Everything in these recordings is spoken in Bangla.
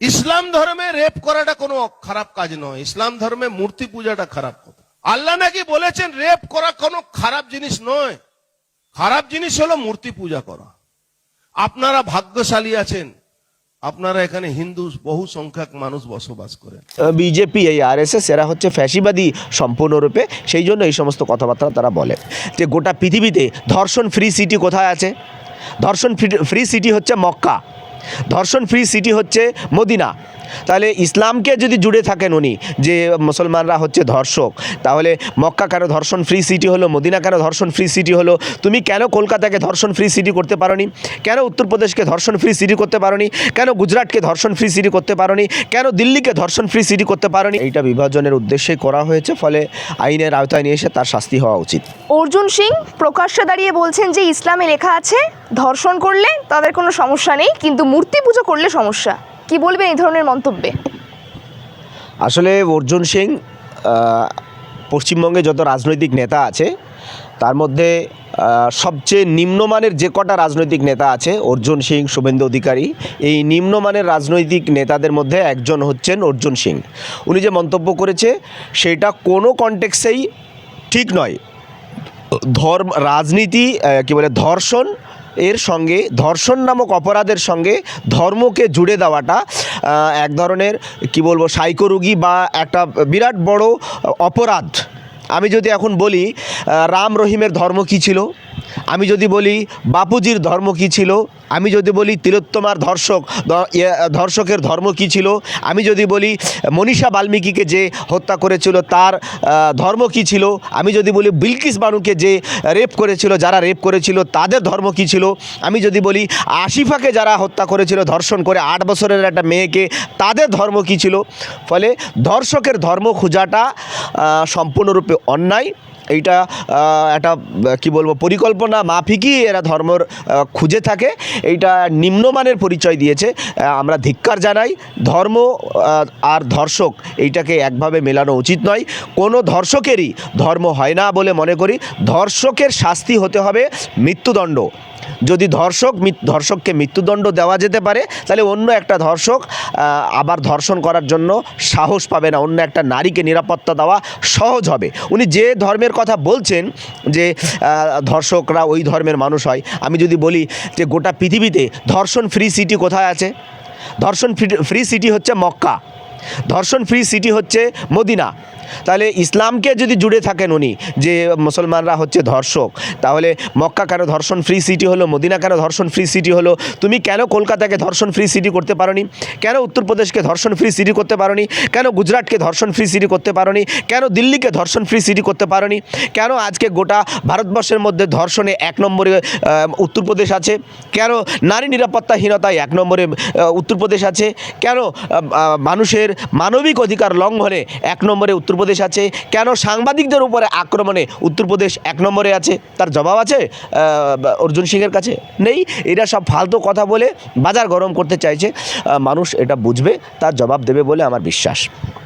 ইসলাম ধর্মে রেপ করাটা কোনো খারাপ কাজ নয়। ইসলাম ধর্মে মূর্তি পূজাটা খারাপ কথা। আল্লাহ নাকি বলেছেন, রেপ করা কোনো খারাপ জিনিস নয়। খারাপ জিনিস হলো মূর্তি পূজা করা। আপনারা ভাগ্যশালী আছেন। আপনারা এখানে হিন্দু বহু সংখ্যক মানুষ বসবাস করেন। বিজেপি, এই আরএসএস, এরা হচ্ছে ফ্যাসিবাদী সম্পূর্ণরূপে। সেই জন্য এই সমস্ত কথাবার্তা তারা বলে। যে গোটা পৃথিবীতে ধর্ষণ ফ্রি সিটি কোথায় আছে? ধর্ষণ ফ্রি সিটি হচ্ছে মক্কা। ধর্ষণ ফ্রি সিটি হচ্ছে মদিনা। তাহলে ইসলামকে যদি জুড়ে থাকেন উনি, যে মুসলমানরা হচ্ছে ধর্ষক, তাহলে মক্কা কেন ধর্ষণ ফ্রি সিটি হলো, মদিনা কেন ধর্ষণ ফ্রি সিটি হলো, তুমি কেন কলকাতাকে ধর্ষণ ফ্রি সিটি করতে পারোনি? কেন উত্তরপ্রদেশকে ধর্ষণ ফ্রি সিটি করতে পারোনি? কেন গুজরাটকে ধর্ষণ ফ্রি সিটি করতে পারোনি? কেন দিল্লিকে ধর্ষণ ফ্রি সিটি করতে পারোনি? এইটা বিভাজনের উদ্দেশ্যে করা হয়েছে, ফলে আইনের আওতায় নিয়ে এসে তার শাস্তি হওয়া উচিত। অর্জুন সিং প্রকাশ্যে দাঁড়িয়ে বলছেন যে ইসলামে লেখা আছে, ধর্ষণ করলে তাদের কোনো সমস্যা নেই, কিন্তু মূর্তি পুজো করলে সমস্যা। কি বলবেন এই ধরনের মন্তব্যে? আসলে অর্জুন সিং পশ্চিমবঙ্গে যত রাজনৈতিক নেতা আছে, তার মধ্যে সবচেয়ে নিম্নমানের যে কটা রাজনৈতিক নেতা আছে, অর্জুন সিং, শুভেন্দু অধিকারী, এই নিম্নমানের রাজনৈতিক নেতাদের মধ্যে একজন হচ্ছেন অর্জুন সিং। উনি যে মন্তব্য করেছে, সেটা কোনো কনটেক্সেই ঠিক নয়। ধর্ম, রাজনীতি কি বলে, ধর্ষণ এর সঙ্গে ধর্ষণ নামক অপরাধের সঙ্গে ধর্মকে জুড়ে দেওয়াটা এক ধরনের, কি বলব সাইকোরোগী বা একটা বিরাট বড় অপরাধ। আমি যদি এখন বলি রাম রহিমের ধর্ম কী ছিল? আমি যদি বলি, বাপুজির ধর্ম কী ছিল? আমি যদি বলি, তিলোত্তমার ধর্ষক ধর্ষকের ধর্ম কী ছিল? আমি যদি বলি, মনীষা বাল্মীকিকে যে হত্যা করেছিল, তার ধর্ম কী ছিল? আমি যদি বলি, বিলকিস বানুকে যে রেপ করেছিল, যারা রেপ করেছিল, তাদের ধর্ম কী ছিল? আমি যদি বলি, আশিফাকে যারা হত্যা করেছিল, ধর্ষণ করে আট বছরের একটা মেয়েকে, তাদের ধর্ম কী ছিল? ফলে ধর্ষকের ধর্ম খোঁজাটা সম্পূর্ণরূপে অন্যায়। এইটা একটা কি বলব, পরিকল্পনা মাফিকই এরা ধর্মর খুঁজে থাকে। এইটা নিম্নমানের পরিচয় দিয়েছে। আমরা ধিক্কার জানাই। ধর্ম আর ধর্ষক, এইটাকে একভাবে মেলানো উচিত নয়। কোনো ধর্ষকেরই ধর্ম হয় না বলে মনে করি। ধর্ষকের শাস্তি হতে হবে মৃত্যুদণ্ড। যদি ধর্ষক ধর্ষককে মৃত্যুদণ্ড দেওয়া যেতে পারে, তাহলে অন্য একটা ধর্ষক আবার ধর্ষণ করার জন্য সাহস পাবে না, অন্য একটা নারীকে নিরাপত্তা দেওয়া সহজ হবে। উনি যে ধর্মের কথা বলছেন যে ধর্ষকরা ওই ধর্মের মানুষ হয়, আমি যদি বলি যে গোটা পৃথিবীতে ধর্ষণ ফ্রি সিটি কোথায় আছে? ধর্ষণ ফ্রি সিটি হচ্ছে মক্কা। ধর্ষণ ফ্রি সিটি হচ্ছে মদিনা। তাহলে ইসলামকে যদি জুড়ে থাকেন উনি, যে মুসলমানরা হচ্ছে ধর্ষক, তাহলে মক্কা কেন ধর্ষণ ফ্রি সিটি হলো, মদিনা কেন ধর্ষণ ফ্রি সিটি হলো? তুমি কেন কলকাতাকে ধর্ষণ ফ্রি সিটি করতে পারোনি? কেন উত্তরপ্রদেশকে ধর্ষণ ফ্রি সিটি করতে পারোনি? কেন গুজরাটকে ধর্ষণ ফ্রি সিটি করতে পারোনি? কেন দিল্লিকে ধর্ষণ ফ্রি সিটি করতে পারোনি? কেন আজকে গোটা ভারতবর্ষের মধ্যে ধর্ষণে এক নম্বরে উত্তরপ্রদেশ আছে? কেন নারী নিরাপত্তাহীনতায় এক নম্বরে উত্তরপ্রদেশ আছে? কেন মানুষের মানবিক অধিকার লঙ্ঘনে এক নম্বরে উত্তরপ্রদেশ আছে। কেন সাংবাদিকদের উপরে আক্রমণে উত্তরপ্রদেশ এক নম্বরে আছে? তার জবাব আছে অর্জুন সিংয়ের কাছে নেই। এরা সব ফালতু কথা বলে বাজার গরম করতে চাইছে। মানুষ এটা বুঝবে, তার জবাব দেবে বলে আমার বিশ্বাস।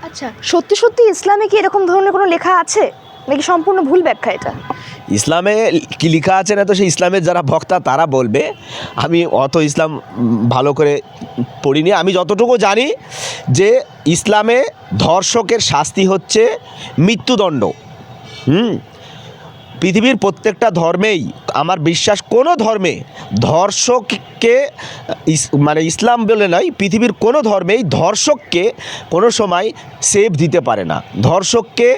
আচ্ছা সত্যি সত্যি ইসলামে কি এরকম ধরনের কোনো লেখা আছে? নাকি সম্পূর্ণ ভুল ব্যাখ্যা এটা? ইসলামে কি লেখা আছে না তো সেই ইসলামের যারা ভক্তা, তারা বলবে। আমি অত ইসলাম ভালো করে পড়িনি। আমি যতটুকু জানি যে ইসলামে ধর্ষকের শাস্তি হচ্ছে মৃত্যুদণ্ড। হুম? পৃথিবীর প্রত্যেকটা ধর্মেই আমার বিশ্বাস কোনো ধর্মে ধর্ষককে মানে ইসলাম বলে নয়, পৃথিবীর কোনো ধর্মেই ধর্ষককে কোনো সময় সেভ দিতে পারে না। ধর্ষককে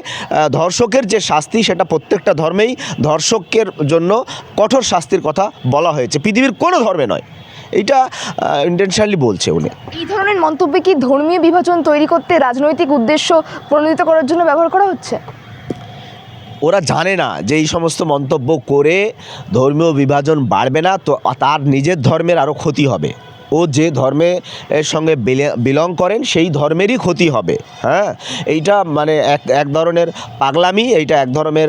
ধর্ষকের যে শাস্তি সেটা প্রত্যেকটা ধর্মেই ধর্ষকের জন্য কঠোর শাস্তির কথা বলা হয়েছে। পৃথিবীর কোনো ধর্মে নয়। এটা ইন্টেনশনালি বলছে উনি। এই ধরনের মন্তব্যে কি ধর্মীয় বিভাজন তৈরি করতে রাজনৈতিক উদ্দেশ্য প্রণোদিত করার জন্য ব্যবহার করা হচ্ছে? ওরা জানে না যে এই সমস্ত মন্তব্য করে ধর্মীয় বিভাজন বাড়বে না, তো তার নিজের ধর্মের আরও ক্ষতি হবে। ও যে ধর্মে, এর সঙ্গে বিলং করেন, সেই ধর্মেরই ক্ষতি হবে। হ্যাঁ? এইটা মানে এক এক ধরনের পাগলামি, এইটা এক ধরনের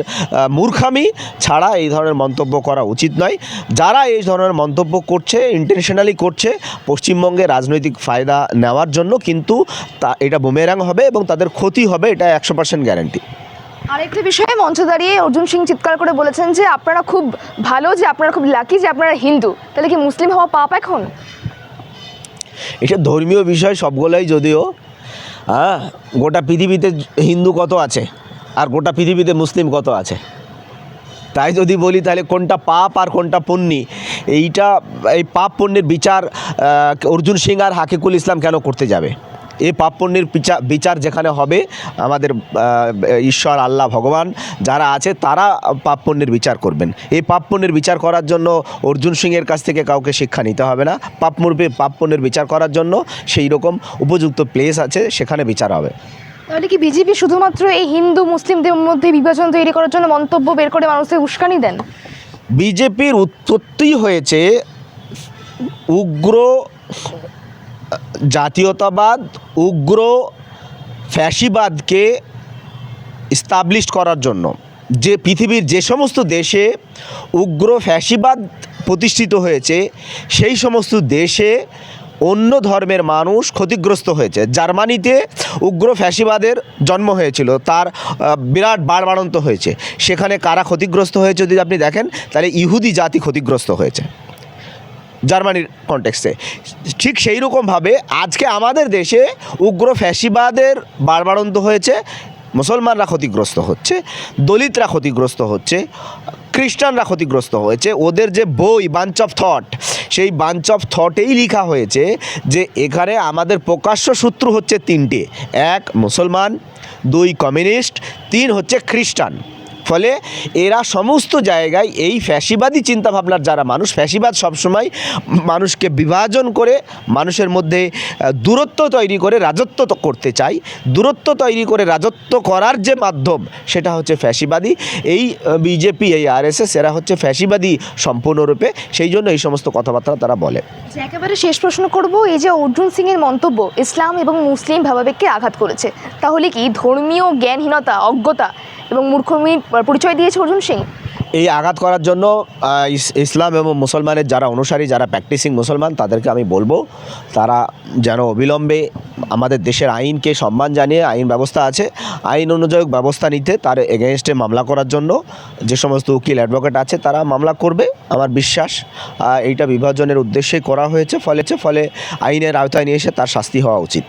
মূর্খামি ছাড়া এই ধরনের মন্তব্য করা উচিত নয়। যারা এই ধরনের মন্তব্য করছে ইন্টেনশনালি করছে, পশ্চিমবঙ্গে রাজনৈতিক ফায়দা নেওয়ার জন্য কিন্তু তা, এটা বুমেরাং হবে এবং তাদের ক্ষতি হবে, এটা একশো পার্সেন্ট গ্যারান্টি আরেকটা বিষয়ে মঞ্চে দাঁড়িয়ে অর্জুন সিং চিৎকার করে বলেছেন যে আপনারা খুব ভালো, যে আপনারা খুব লাকি যে আপনারা হিন্দু। তাহলে কি মুসলিম হওয়া পাপ এখন? এটা ধর্মীয় বিষয় সবগুলোই যদিও হ্যাঁ গোটা পৃথিবীতে হিন্দু কত আছে আর গোটা পৃথিবীতে মুসলিম কত আছে? তাই যদি বলি তাহলে কোনটা পাপ আর কোনটা পুণ্যি? এইটা, এই পাপ পুণ্যের বিচার অর্জুন সিং আর হাকিকুল ইসলাম কেন করতে যাবে? এই পাপ পুণ্যের বিচার বিচার যেখানে হবে আমাদের ঈশ্বর আল্লাহ ভগবান যারা আছে তারা পাপ পুণ্যের বিচার করবেন। এই পাপ পুণ্যের বিচার করার জন্য অর্জুন সিংয়ের কাছ থেকে কাউকে শিক্ষা নিতে হবে না। পাপ মুর্বে পাপ পুণ্যের বিচার করার জন্য সেই রকম উপযুক্ত প্লেস আছে সেখানে বিচার হবে। তাহলে কি বিজেপি শুধুমাত্র এই হিন্দু মুসলিমদের মধ্যে বিভাজন তৈরি করার জন্য মন্তব্য বের করে মানুষদের উস্কানি দেন? বিজেপির উৎপত্তি হয়েছে উগ্র জাতীয়তাবাদ, উগ্র ফ্যাসিবাদকে স্টাবলিশ করার জন্য। যে পৃথিবীর যে সমস্ত দেশে উগ্র ফ্যাসিবাদ প্রতিষ্ঠিত হয়েছে, সেই সমস্ত দেশে অন্য ধর্মের মানুষ ক্ষতিগ্রস্ত হয়েছে। জার্মানিতে উগ্র ফ্যাসিবাদের জন্ম হয়েছিল, তার বিরাট বাড়বাড়ন্ত হয়েছে। সেখানে কারা ক্ষতিগ্রস্ত হয়েছে যদি আপনি দেখেন, তাহলে ইহুদি জাতি ক্ষতিগ্রস্ত হয়েছে। জার্মানির কনটেক্সটে ঠিক সেই রকমভাবে আজকে আমাদের দেশে উগ্র ফ্যাসিবাদের বাড়বাড়ন্ত হয়েছে, মুসলমানরা ক্ষতিগ্রস্ত হচ্ছে, দলিতরা ক্ষতিগ্রস্ত হচ্ছে, খ্রিস্টানরা ক্ষতিগ্রস্ত হয়েছে। ওদের যে বই বাঞ্চ অফ থট সেই বাঞ্চ অফ থটেই লেখা হয়েছে যে এখানে আমাদের প্রকাশ্য সূত্র হচ্ছে তিনটে। এক, মুসলমান, দুই, কমিউনিস্ট, তিন হচ্ছে খ্রিস্টান। ফলে এরা সমস্ত জায়গায় এই ফ্যাসিবাদী চিন্তাভাবনার যারা মানুষ, ফ্যাসিবাদ সবসময় মানুষকে বিভাজন করে, মানুষের মধ্যে দূরত্ব তৈরি করে রাজত্ব করতে চায় দূরত্ব তৈরি করে রাজত্ব করার যে মাধ্যম, সেটা হচ্ছে ফ্যাসিবাদী। এই বিজেপি, এই আরএসএস, এরা হচ্ছে ফ্যাসিবাদী সম্পূর্ণরূপে। সেই জন্য এই সমস্ত কথাবার্তা তারা বলে। একেবারে শেষ প্রশ্ন করব, এই যে অর্জুন সিং এর মন্তব্য, ইসলাম এবং মুসলিম ভাবাবেগকে আঘাত করেছে। তাহলে কি ধর্মীয় জ্ঞানহীনতা, অজ্ঞতা এবং মূর্খমির পরিচয় দিয়েছে অর্জুন সিং। এই আঘাত করার জন্য ইসলাম এবং মুসলমানের যারা অনুসারী, যারা প্র্যাকটিসিং মুসলমান, তাদেরকে আমি বলব, তারা যেন অবিলম্বে আমাদের দেশের আইনকে সম্মান জানিয়ে আইন ব্যবস্থা আছে, আইন অনুযায়ী ব্যবস্থা নিতে তার এগেনস্টে মামলা করার জন্য যে সমস্ত উকিল অ্যাডভোকেট আছে, তারা মামলা করবে, আমার বিশ্বাস। এইটা বিভাজনের উদ্দেশ্যেই করা হয়েছে, ফলে ফলে আইনের আওতায় নিয়ে এসে তার শাস্তি হওয়া উচিত।